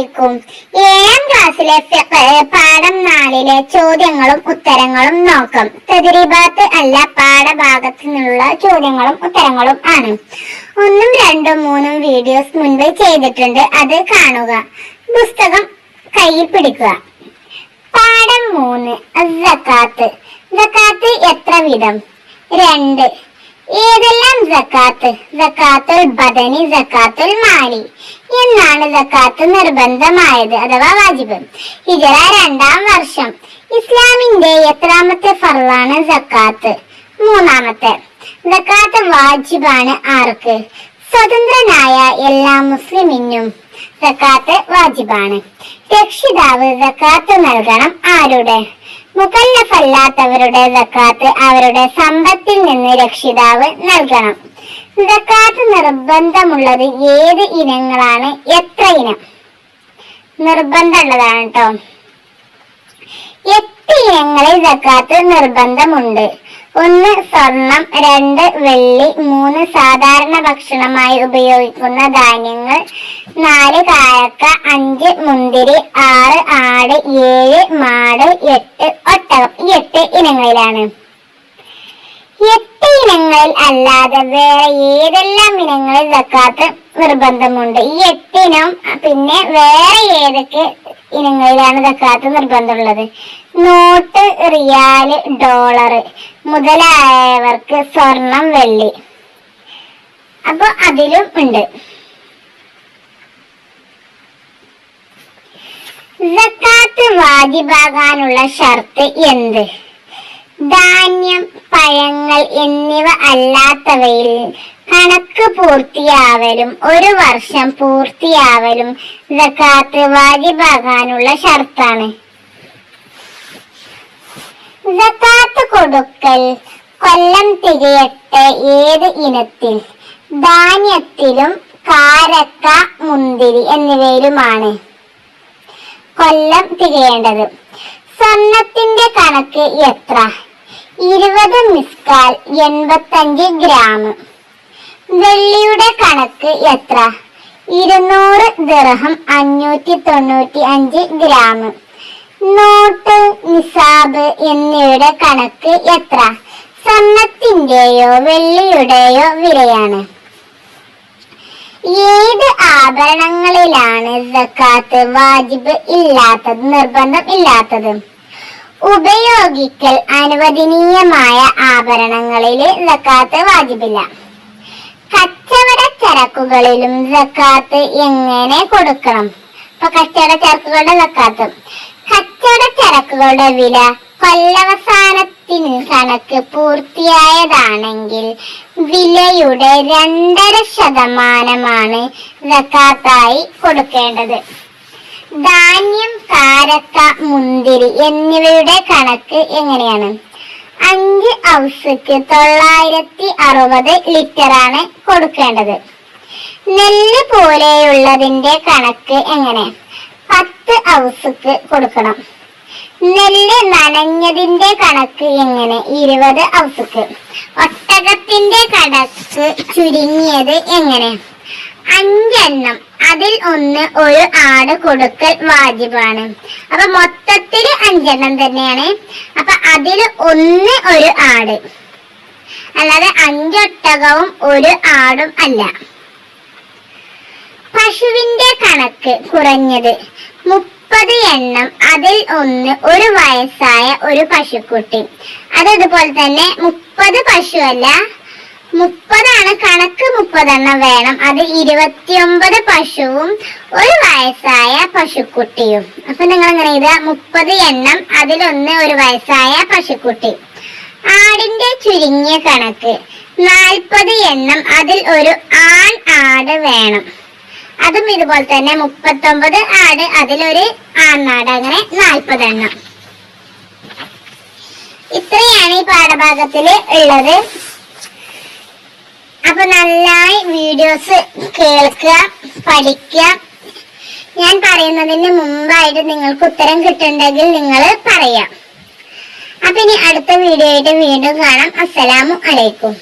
അലൈക്കും ഏഴാം ക്ലാസ്സിലെ പാഠം നാലിലെ ചോദ്യങ്ങളും ഉത്തരങ്ങളും നോക്കും. തദ്രീബാത്ത് അല്ല പാഠഭാഗത്തു നിന്നുള്ള ചോദ്യങ്ങളും ഉത്തരങ്ങളും ആണ്. ഒന്നും രണ്ടും മൂന്നും വീഡിയോസ് മുൻപ് ചെയ്തിട്ടുണ്ട്. അത് കാണുക. പുസ്തകം കയ്യിൽ പിടിക്കുക. പാഠം മൂന്ന്. സക്കാത്ത്. സക്കാത്ത് എത്ര വിധം രണ്ട്. ഏതെല്ലാം ജക്കാത്ത് സക്കാത്തുൽ ബദനി സക്കാത്തുൽ മാലി എന്നാണ് ജക്കാത്ത് നിർബന്ധമായത് അഥവാ വാജിബ്. ഹിജറ രണ്ടാം വർഷം. ഇസ്ലാമിന്റെ എത്രാമത്തെ ഫർളാണ് ജക്കാത്ത് മൂന്നാമത്തെ. ജക്കാത്ത് വാജിബാണ് ആർക്ക്? സ്വതന്ത്രനായ എല്ലാ മുസ്ലിമിനും ജക്കാത്ത് വാജിബാണ്. രക്ഷിതാവ് ജക്കാത്ത് നൽകണം ആരുടെ? മുക്കല്ലഫല്ലാത്തവരുടെ സക്കാത്ത് അവരുടെ സമ്പത്തിൽ നിന്ന് രക്ഷിതാവ് നൽകണം. സക്കാത്ത് നിർബന്ധമുള്ളത് ഏത് ഇനങ്ങളാണ്? എത്ര ഇനം? നിർബന്ധമുള്ളതാണ് കേട്ടോ എട്ട് ഇനങ്ങളിൽ സക്കാത്ത് നിർബന്ധമുണ്ട്. ഒന്ന് സ്വർണം രണ്ട് വെള്ളി മൂന്ന് സാധാരണ ഭക്ഷണമായി ഉപയോഗിക്കുന്ന ധാന്യങ്ങൾ നാല് കായക്ക അഞ്ച് മുന്തിരി ആറ് ആട് ഏഴ് മാട് എട്ട് ഒട്ടകം ഈ എട്ട് ഇനങ്ങളിലാണ്. എട്ട് ഇനങ്ങളിൽ അല്ലാതെ വേറെ ഏതെല്ലാം ഇനങ്ങളിൽ സക്കാത്ത് നിർബന്ധമുണ്ട്? ഈ എട്ടിനം പിന്നെ വേറെ ഏതൊക്കെ ഇനങ്ങളിലാണ് സക്കാത്ത് നിർബന്ധമുള്ളത്? നോട്ട് റിയാൽ ഡോളർ മുതലായവർക്ക് സ്വർണം വെള്ളി. അപ്പൊ അതിലും ഉണ്ട്. സക്കാത്ത് വാജിബാകാനുള്ള ഷർത്ത് എന്ത്? ധാന്യം പഴങ്ങൾ എന്നിവ അല്ലാത്തവയിൽ കണക്ക് പൂർത്തിയാവലും ഒരു വർഷം പൂർത്തിയാവലും സക്കാത്ത് വാജിബാകാനുള്ള ഷർത്താണ്. സക്കാത്ത് കൊടുക്കൽ കൊല്ലം തികയട്ടെ ഏത് ഇനത്തിൽ? ധാന്യത്തിലും കാരക്ക മുന്തിരി എന്നിവയിലുമാണ്. കൊല്ലം തികയേണ്ടത്. സ്വർണത്തിന്റെ കണക്ക് എത്ര? ഇരുപത് മിസ്കാൽ എൺപത്തഞ്ച് ഗ്രാം. വെള്ളിയുടെ കണക്ക് എത്ര? ഇരുന്നൂറ് ദിർഹം അഞ്ഞൂറ്റി തൊണ്ണൂറ്റി അഞ്ച് ഗ്രാം. നോട്ട് നിസാബ് എന്നിവയുടെ കണക്ക് എത്ര? സ്വർണത്തിന്റെയോ വെള്ളിയുടെയോ വിലയാണ്. ഏത് ആഭരണങ്ങളിലാണ് സക്കാത്ത് വാജിബ് ഇല്ലാത്തത് നിർബന്ധം ഇല്ലാത്തത്? ഉപയോഗിക്കൽ അനുവദനീയമായ ആഭരണങ്ങളിലെ സക്കാത്ത് വാജിബില്ല. കച്ചവട ചരക്കുകളിലും സക്കാത്ത് എങ്ങനെ കൊടുക്കണം? ഇപ്പൊ കച്ചവട ചരക്കുകളുടെ സക്കാത്ത്. കച്ചവട ചരക്കുകളുടെ വില കൊല്ലവസാനത്തിന് കണക്ക് പൂർത്തിയായതാണെങ്കിൽ വിലയുടെ രണ്ടര ശതമാനമാണ് ജക്കാത്തായി കൊടുക്കേണ്ടത്. ധാന്യം കാരക്ക മുന്തിരി എന്നിവയുടെ കണക്ക് എങ്ങനെയാണ്? അഞ്ച് ഔസക്ക് തൊള്ളായിരത്തി അറുപത് ലിറ്ററാണ് കൊടുക്കേണ്ടത്. നെല്ല് പോലെയുള്ളതിന്റെ കണക്ക് എങ്ങനെ? പത്ത് ഔസുക്ക് കൊടുക്കണം. നെല്ല് നനഞ്ഞതിന്റെ കണക്ക് എങ്ങനെ? ഇരുപത് ഔസുക്ക്. ഒട്ടകത്തിന്റെ കണക്ക് ചുരുങ്ങിയത് എങ്ങനെ? അഞ്ചെണ്ണം. അതിൽ ഒന്ന് ഒരു ആട് കൊടുക്കൽ വാജിബാണ്. അപ്പൊ മൊത്തത്തിൽ അഞ്ചെണ്ണം തന്നെയാണ്. അപ്പൊ അതിൽ ഒന്ന് ഒരു ആട്. അല്ലാതെ അഞ്ചൊട്ടകവും ഒരു ആടും അല്ല. പശുവിന്റെ കണക്ക് കുറഞ്ഞത് മുപ്പത് എണ്ണം അതിൽ ഒന്ന് ഒരു വയസ്സായ ഒരു പശുക്കുട്ടി. അത് ഇതുപോലെ തന്നെ മുപ്പത് പശുവല്ല മുപ്പതാണ് കണക്ക് മുപ്പതെണ്ണം വേണം. അത് ഇരുപത്തിയൊമ്പത് പശുവും ഒരു വയസ്സായ പശുക്കുട്ടിയും. അപ്പൊ നിങ്ങൾ അങ്ങനെ ഇത് മുപ്പത് എണ്ണം അതിലൊന്ന് ഒരു വയസ്സായ പശുക്കുട്ടി. ആടിന്റെ ചുരുങ്ങിയ കണക്ക് നാൽപ്പത് എണ്ണം അതിൽ ഒരു ആൺ ആട് വേണം. അതും ഇതുപോലെ തന്നെ മുപ്പത്തൊമ്പത് ആട് അതിലൊരു ആണാട് അങ്ങനെ നാൽപ്പത് എണ്ണം. ഇത്രയാണ് ഈ പാഠഭാഗത്തിൽ ഉള്ളത്. അപ്പൊ നന്നായി വീഡിയോസ് കേൾക്കുക പഠിക്കുക. ഞാൻ പറയുന്നതിന് മുമ്പായിട്ട് നിങ്ങൾക്ക് ഉത്തരം കിട്ടുന്നുണ്ടെങ്കിൽ നിങ്ങൾ പറയാം. അപ്പൊ ഇനി അടുത്ത വീഡിയോ ആയിട്ട് വീണ്ടും കാണാം. അസ്സലാമു അലൈക്കും.